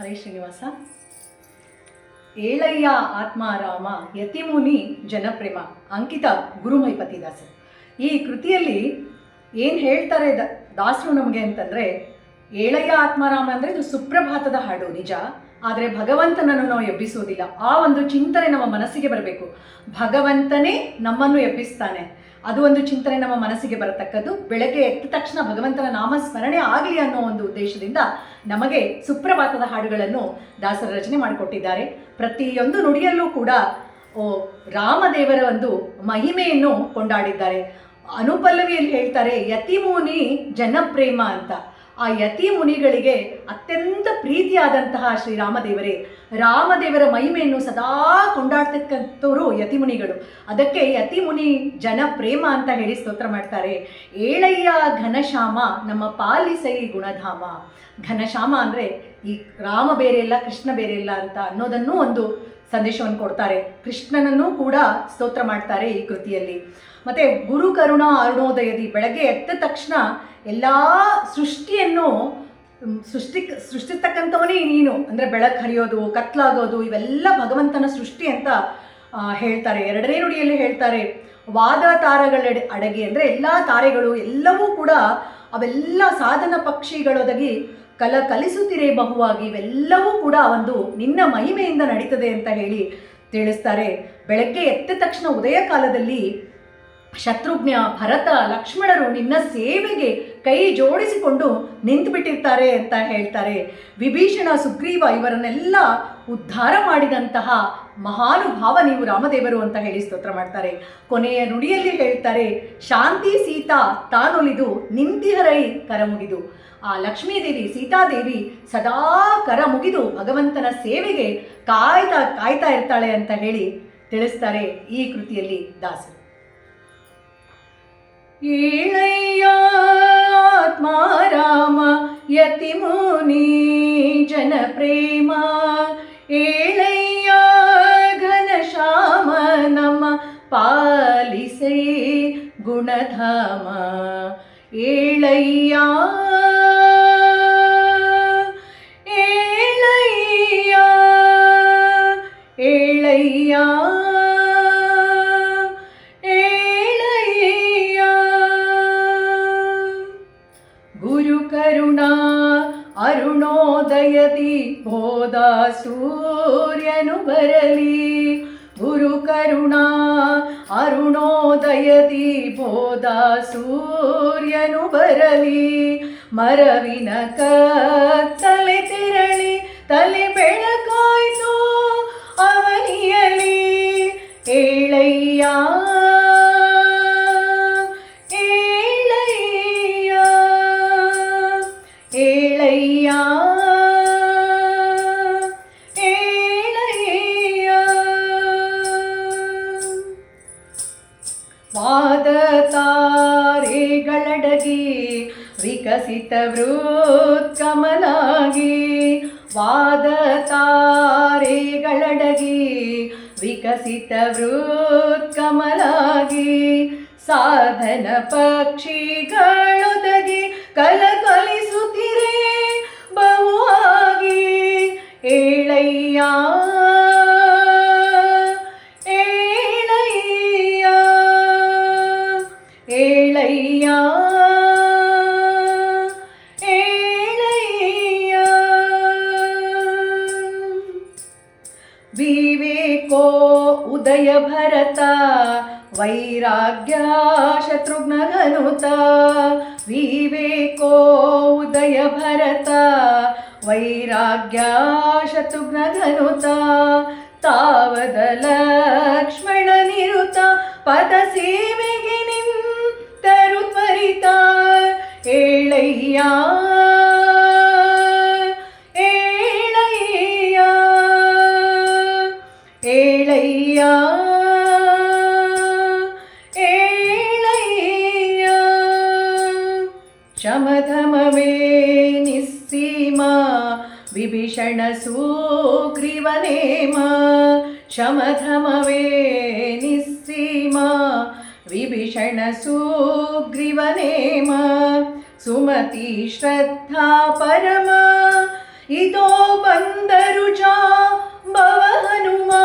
ಹರೇ ಶ್ರೀನಿವಾಸ ಏಳಯ್ಯ ಆತ್ಮಾರಾಮ ಯತಿಮುನಿ ಜನಪ್ರೇಮ, ಅಂಕಿತ ಗುರುಮೈಪತಿ ದಾಸ. ಈ ಕೃತಿಯಲ್ಲಿ ಏನು ಹೇಳ್ತಾರೆ ದ, ದಾಸರು ನಮಗೆ ಅಂತಂದರೆ, ಏಳಯ್ಯ ಆತ್ಮಾರಾಮ ಅಂದರೆ ಇದು ಸುಪ್ರಭಾತದ ಹಾಡು, ನಿಜ. ಆದರೆ ಭಗವಂತನನ್ನು ನಾವು ಎಬ್ಬಿಸುವುದಿಲ್ಲ. ಆ ಒಂದು ಚಿಂತನೆ ನಮ್ಮ ಮನಸ್ಸಿಗೆ ಬರಬೇಕು. ಭಗವಂತನೇ ನಮ್ಮನ್ನು ಎಬ್ಬಿಸ್ತಾನೆ. ಅದು ಒಂದು ಚಿಂತನೆ ನಮ್ಮ ಮನಸ್ಸಿಗೆ ಬರತಕ್ಕದ್ದು. ಬೆಳಗ್ಗೆ ಎದ್ದ ತಕ್ಷಣ ಭಗವಂತನ ನಾಮ ಸ್ಮರಣೆ ಆಗಲಿ ಅನ್ನೋ ಒಂದು ಉದ್ದೇಶದಿಂದ ನಮಗೆ ಸುಪ್ರಭಾತದ ಹಾಡುಗಳನ್ನು ದಾಸರ ರಚನೆ ಮಾಡಿಕೊಟ್ಟಿದ್ದಾರೆ. ಪ್ರತಿಯೊಂದು ನುಡಿಯಲ್ಲೂ ಕೂಡ, ಓ, ರಾಮದೇವರ ಒಂದು ಮಹಿಮೆಯನ್ನು ಕೊಂಡಾಡಿದ್ದಾರೆ. ಅನುಪಲ್ಲವಿಯಲ್ಲಿ ಹೇಳ್ತಾರೆ, ಯತಿಮೂನಿ ಜನಪ್ರೇಮ ಅಂತ. ಆ ಯತಿ ಮುನಿಗಳಿಗೆ ಅತ್ಯಂತ ಪ್ರೀತಿಯಾದಂತಹ ಶ್ರೀರಾಮದೇವರೇ, ರಾಮದೇವರ ಮಹಿಮೆಯನ್ನು ಸದಾ ಕೊಂಡಾಡ್ತಕ್ಕಂಥವರು ಯತಿ ಮುನಿಗಳು. ಅದಕ್ಕೆ ಯತಿ ಮುನಿ ಜನ ಪ್ರೇಮ ಅಂತ ಹೇಳಿ ಸ್ತೋತ್ರ ಮಾಡ್ತಾರೆ. ಏಳಯ್ಯ ಘನಶ್ಯಾಮ ನಮ್ಮ ಪಾಲಿಸೈ ಗುಣಧಾಮ. ಘನಶ್ಯಾಮ ಅಂದರೆ ಈ ರಾಮ ಬೇರೆ ಇಲ್ಲ, ಕೃಷ್ಣ ಬೇರೆ ಇಲ್ಲ ಅಂತ ಅನ್ನೋದನ್ನು ಒಂದು ಸಂದೇಶವನ್ನು ಕೊಡ್ತಾರೆ. ಕೃಷ್ಣನನ್ನು ಕೂಡ ಸ್ತೋತ್ರ ಮಾಡ್ತಾರೆ ಈ ಕೃತಿಯಲ್ಲಿ. ಮತ್ತೆ ಗುರು ಕರುಣಾ ಅರುಣೋದಯದಿ ಬೆಳಗ್ಗೆ ಎದ್ದ ತಕ್ಷಣ ಎಲ್ಲ ಸೃಷ್ಟಿಯನ್ನು ಸೃಷ್ಟಿ ಸೃಷ್ಟಿಸ್ತಕ್ಕಂಥವನೇ ನೀನು. ಅಂದರೆ ಬೆಳಕು ಹರಿಯೋದು, ಕತ್ಲಾಗೋದು, ಇವೆಲ್ಲ ಭಗವಂತನ ಸೃಷ್ಟಿ ಅಂತ ಹೇಳ್ತಾರೆ. ಎರಡನೇ ನುಡಿಯಲ್ಲಿ ಹೇಳ್ತಾರೆ, ವಾದ ತಾರಗಳ ಅಡಗಿ. ಅಂದರೆ ಎಲ್ಲ ತಾರೆಗಳು ಎಲ್ಲವೂ ಕೂಡ ಅವೆಲ್ಲ ಸಾಧನ ಪಕ್ಷಿಗಳೊದಗಿ ಕಲ ಕಲಿಸುತ್ತಿರೇ ಬಹುವಾಗಿ ಇವೆಲ್ಲವೂ ಕೂಡ ಒಂದು ನಿನ್ನ ಮಹಿಮೆಯಿಂದ ನಡೀತದೆ ಅಂತ ಹೇಳಿ ತಿಳಿಸ್ತಾರೆ. ಬೆಳಗ್ಗೆ ಎತ್ತ ತಕ್ಷಣ ಉದಯ ಕಾಲದಲ್ಲಿ ಶತ್ರುಘ್ನ, ಭರತ, ಲಕ್ಷ್ಮಣರು ನಿನ್ನ ಸೇವೆಗೆ ಕೈ ಜೋಡಿಸಿಕೊಂಡು ನಿಂತುಬಿಟ್ಟಿರ್ತಾರೆ ಅಂತ ಹೇಳ್ತಾರೆ. ವಿಭೀಷಣ, ಸುಗ್ರೀವ ಇವರನ್ನೆಲ್ಲ ಉದ್ಧಾರ ಮಾಡಿದಂತಹ ಮಹಾನುಭಾವ ನೀವು ರಾಮದೇವರು ಅಂತ ಹೇಳಿ ಸ್ತೋತ್ರ ಮಾಡ್ತಾರೆ. ಕೊನೆಯ ನುಡಿಯಲ್ಲಿ ಹೇಳ್ತಾರೆ ಶಾಂತಿ ಸೀತಾ ತಾನೊಲಿದು ನಿಂತಿಹರೈ ಕರ ಮುಗಿದು ಆ ಲಕ್ಷ್ಮೀದೇವಿ, ಸೀತಾದೇವಿ ಸದಾ ಕರ ಮುಗಿದು ಭಗವಂತನ ಸೇವೆಗೆ ಕಾಯ್ತಾ ಕಾಯ್ತಾ ಇರ್ತಾಳೆ ಅಂತ ಹೇಳಿ ತಿಳಿಸ್ತಾರೆ ಈ ಕೃತಿಯಲ್ಲಿ ದಾಸರು. ಆತ್ಮಾರಾಮ ಯತಿ ಮುನಿ ಜನ ಪ್ರೇಮ ಏಳಯ್ಯ ಘನಶ್ಯಾಮ ನಮ್ಮ ಪಾಲಿಸೈ ಗುಣಧಾಮ ಏಳಯ್ಯ ಅರುಣೋದಯದಿ ಬೋಧ ಸೂರ್ಯನು ಬರಲಿ. ಗುರು ಕರುಣಾ, ಅರುಣೋದಯದಿ ಬೋಧ ಸೂರ್ಯನು ಬರಲಿ. ಮರವಿನ ಕತ್ತಲೆ ತೆರಳಿ, ತಲೆ ಬೆಳಕಾಯಿತು ಅವನಿಯಲಿ. ಏಳಯ್ಯ ವೃತ್ಕಮಲಾಗಿ ವಾದ ತಾರೆಗಳಡಗಿ ವಿಕಸಿತ ವೃತ್ಕಮಲಾಗಿ ಸಾಧನ ಪಕ್ಷಿಗಳೊದಗಿ ಕಲಕಲಿಸುತ್ತಿರೆ ಬಹುವಾಗಿ ಏಳಯ್ಯ ಏಳಯ್ಯ ಏಳಯ್ಯ. ಭರತ ವೈರಾಗ್ಯ ಶತ್ರುಘ್ನ ಘನುತ ವಿವೇಕೋ ಉದಯ ಭರತ ವೈರಾಗ್ಯ ಶತ್ರುಘ್ನ ಘನುತ विभीषणसूग्रीवनेम शमधमवे निःसीम विभीषणसूग्रीवनेम सुमति श्रद्धा परम। इतो बन्दरुजा भव हनुमा।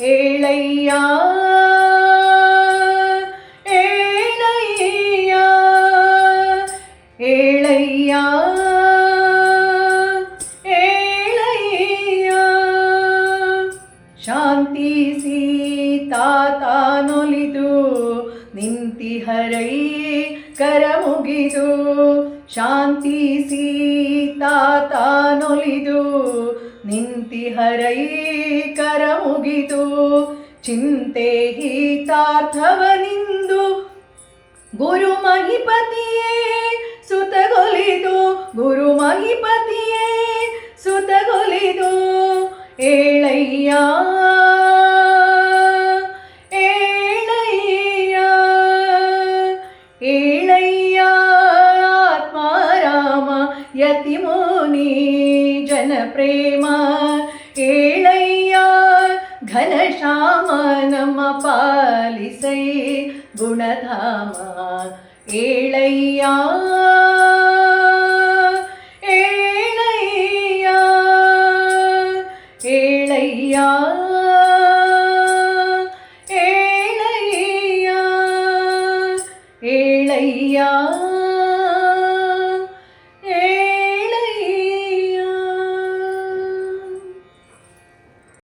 एळय्या ತಾತಾನೊಲಿದು ನಿಂತಿಹರೈ ಕರ ಮುಗಿದು ಶಾಂತಿ ಸೀತಾತಾನೊಲಿದು ನಿಂತಿಹರೈ ಕರ ಮುಗಿದು ಚಿಂತೆ ಹೀತಾರ್ಥವನಿಂದು, ಗುರು ಮಹಿಪತಿಯೇ ಸುತಗೊಲಿದು, ಗುರು ಮಹಿಪತಿಯೇ ಸುತಗೊಲಿದು, ಏಳಯ್ಯ ಪ್ರೇಮ ಏಳಯ್ಯ ಘನಶ್ಯಾಮ ನಮ್ಮ ಪಾಲಿಸೈ ಗುಣಧಾಮ ಏಳಯ್ಯ ಏಳಯ್ಯ